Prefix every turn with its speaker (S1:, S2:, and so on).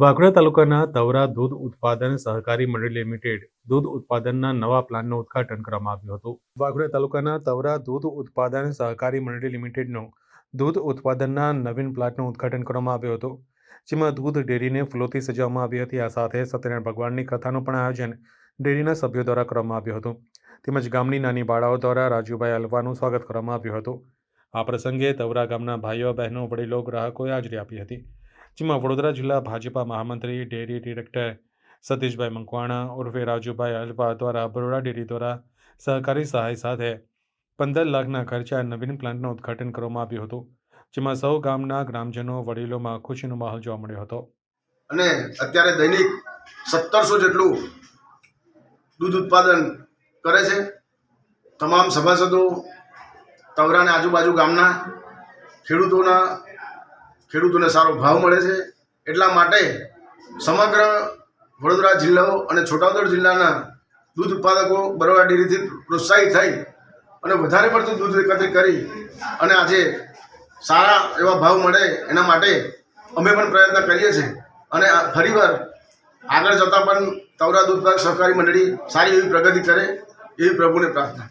S1: વાઘોડા તાલુકાના તવરા દૂધ ઉત્પાદન સહકારી મંડળી લિમિટેડ દૂધ ઉત્પાદનના નવા પ્લાન્ટનું ઉદ્ઘાટન કરવામાં આવ્યું હતું. વાઘોડા તાલુકાના તવરા દૂધ ઉત્પાદન સહકારી મંડળી લિમિટેડનું દૂધ ઉત્પાદનના નવીન પ્લાન્ટનું ઉદ્ઘાટન કરવામાં આવ્યું હતું. જેમાં દૂધ ડેરીને ફૂલોથી સજાવવામાં આવી હતી. આ સાથે સત્યનારાયણ ભગવાનની કથાનું પણ આયોજન ડેરીના સભ્યો દ્વારા કરવામાં આવ્યું હતું. તેમજ ગામની નાની બાળાઓ દ્વારા રાજુભાઈ અલવાનું સ્વાગત કરવામાં આવ્યું હતું. આ પ્રસંગે તવરા ગામના ભાઈઓ, બહેનો, વડીલો, ગ્રાહકોએ હાજરી આપી હતી. જેમાં વડોદરા જિલ્લા ભાજપા મહામંત્રી, ડેરી ડિરેક્ટર સતીશભાઈ મકવાણા, ઉર્ફે રાજુભાઈ અલ્પા દ્વારા બરોડા ડેરી દ્વારા સહકારી સહાય સાથે પંદર લાખના ખર્ચે આ નવીન પ્લાન્ટનું ઉદ્ઘાટન કરવામાં આવ્યું હતું, જેમાં સૌ ગામના ગ્રામજનો, વડીલોમાં ખુશીનો માહોલ જોવા મળ્યો હતો.
S2: અને અત્યારે દૈનિક સત્તરસો જેટલું દૂધ ઉત્પાદન કરે છે. તમામ સભાસદો, તવરાને આજુબાજુ ગામના ખેડૂતોના ખેડૂતોને સારો ભાવ મળે છે. એટલા માટે સમગ્ર વડોદરા જિલ્લો અને છોટાઉદેપુર જિલ્લાના દૂધ ઉત્પાદકો બરોડા ડેરીથી પ્રોત્સાહિત થઈ અને વધારે પડતું દૂધ એકત્રિત કરી અને આજે સારા એવા ભાવ મળે એના માટે અમે પણ પ્રયત્ન કરીએ છીએ. અને ફરીવાર આગળ જતાં પણ તવરા દૂધ સહકારી મંડળી સારી એવી પ્રગતિ કરે એવી પ્રભુને પ્રાર્થના.